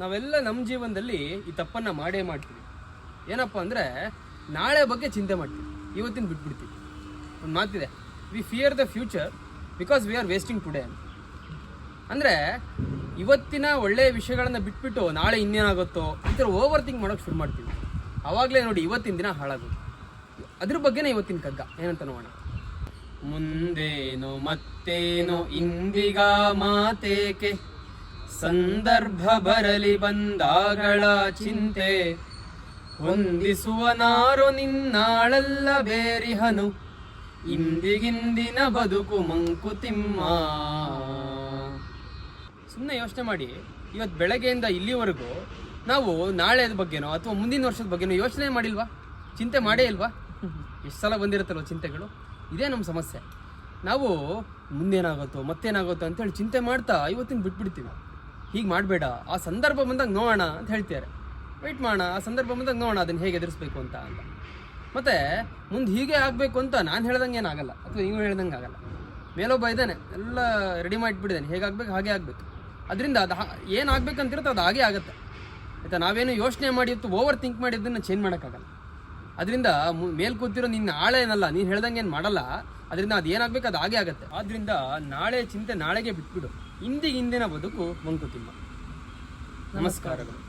ನಾವೆಲ್ಲ ನಮ್ಮ ಜೀವನದಲ್ಲಿ ಈ ತಪ್ಪನ್ನ ಮಾಡೇ ಮಾಡ್ತೀವಿ. ಏನಪ್ಪ ಅಂದರೆ ನಾಳೆ ಬಗ್ಗೆ ಚಿಂತೆ ಮಾಡ್ತೀವಿ. ಇವತ್ತಿನ ಬಿಟ್ಬಿಡ್ತೀವಿ. ಒಂದು ಮಾತಿದೆ. We fear the future because we are wasting today ಅಂದರೆ ಇವತ್ತಿನ ಒಳ್ಳೆಯ ವಿಷಯಗಳನ್ನು ಬಿಟ್ಬಿಟ್ಟು ನಾಳೆ ಇನ್ನೇನಾಗುತ್ತೋ ಈ ಥರ ಓವರ್ ಥಿಂಕ್ ಮಾಡೋಕೆ ಶುರು ಮಾಡ್ತೀವಿ. ಆವಾಗಲೇ ನೋಡಿ ಇವತ್ತಿನ ದಿನ ಹಾಳಾಗೋದು. ಅದ್ರ ಬಗ್ಗೆನೇ ಇವತ್ತಿನ ಕಗ್ಗ ಏನಂತ ನೋಡೋಣ. ಮುಂದೇನು ಮತ್ತೇನು ಇಂದಿಗ ಮಾತೇಕೆ? ಸಂದರ್ಭ ಬರಲಿ ಬಂದಾಗಳ ಚಿಂತೆ. ಹೊಂದಿಸುವನಾರು ನಿನ್ನಾಳಲ್ಲ ಬೇರಿಹನು. ಇಂದಿಗಿಂದಿನ ಬದುಕು ಮಂಕುತಿಮ್ಮ ಸುಮ್ಮನೆ ಯೋಚನೆ ಮಾಡಿ ಇವತ್ತು ಬೆಳಗ್ಗೆಯಿಂದ ಇಲ್ಲಿವರೆಗೂ ನಾವು ನಾಳೆದ ಬಗ್ಗೆನೋ ಅಥವಾ ಮುಂದಿನ ವರ್ಷದ ಬಗ್ಗೆನೋ ಯೋಚನೆ ಮಾಡಿಲ್ವಾ? ಚಿಂತೆ ಮಾಡೇ ಇಲ್ವಾ? ಎಷ್ಟು ಸಲ ಬಂದಿರುತ್ತಲ್ವ ಚಿಂತೆಗಳು? ಇದೇ ನಮ್ಮ ಸಮಸ್ಯೆ. ನಾವು ಮುಂದೇನಾಗುತ್ತೋ ಮತ್ತೇನಾಗುತ್ತೋ ಅಂತೇಳಿ ಚಿಂತೆ ಮಾಡ್ತಾ ಇವತ್ತಿನ ಬಿಟ್ಬಿಡ್ತೀವಿ ಹೀಗೆ ಮಾಡಬೇಡ. ಆ ಸಂದರ್ಭ ಬಂದಾಗ ನೋಡೋಣ ಅಂತ ಹೇಳ್ತಿದ್ದಾರೆ. ವೆಯ್ಟ್ ಮಾಡೋಣ. ಆ ಸಂದರ್ಭ ಬಂದಾಗ ನೋಡೋಣ ಅದನ್ನು ಹೇಗೆ ಎದುರಿಸ್ಬೇಕು ಅಂತ ಅಂತ. ಮತ್ತೆ ಮುಂದೆ ಹೀಗೆ ಆಗಬೇಕು ಅಂತ ನಾನು ಹೇಳ್ದಂಗೆ ಏನಾಗಲ್ಲ ಅಥವಾ ನೀವು ಹೇಳ್ದಂಗೆ ಆಗಲ್ಲ. ಮೇಲೊಬ್ಬ ಇದ್ದಾನೆ. ಎಲ್ಲ ರೆಡಿ ಮಾಡಿಬಿಟ್ಟಿದ್ದಾನೆ. ಹೇಗಾಗಬೇಕು ಹಾಗೆ ಆಗಬೇಕು. ಅದರಿಂದ ಅದು ಏನು ಆಗ್ಬೇಕಂತಿರುತ್ತೆ ಅದು ಹಾಗೆ ಆಗುತ್ತೆ. ಆಯಿತಾ? ನಾವೇನು ಯೋಚನೆ ಮಾಡಿ ಓವರ್ ಥಿಂಕ್ ಮಾಡಿದ್ದನ್ನು ಚೇಂಜ್ ಮಾಡೋಕ್ಕಾಗಲ್ಲ. ಅದರಿಂದ ಮೇಲ್ ಕೂತಿರೋ ನಿನ್ನ ಆಳೆ ಏನಲ್ಲ ನೀನು ಹೇಳ್ದಂಗೆ ಏನು ಮಾಡಲ್ಲ, ಅದರಿಂದ ಅದು ಏನಾಗಬೇಕು ಅದು ಹಾಗೆ ಆಗುತ್ತೆ. ಆದ್ರಿಂದ ನಾಳೆ ಚಿಂತೆ ನಾಳೆಗೆ ಬಿಟ್ಬಿಡು. ಹಿಂದಿಗೆ ಹಿಂದಿನ ಬದುಕು ಮಂಕುತಿಮ್ಮ. ನಮಸ್ಕಾರಗಳು.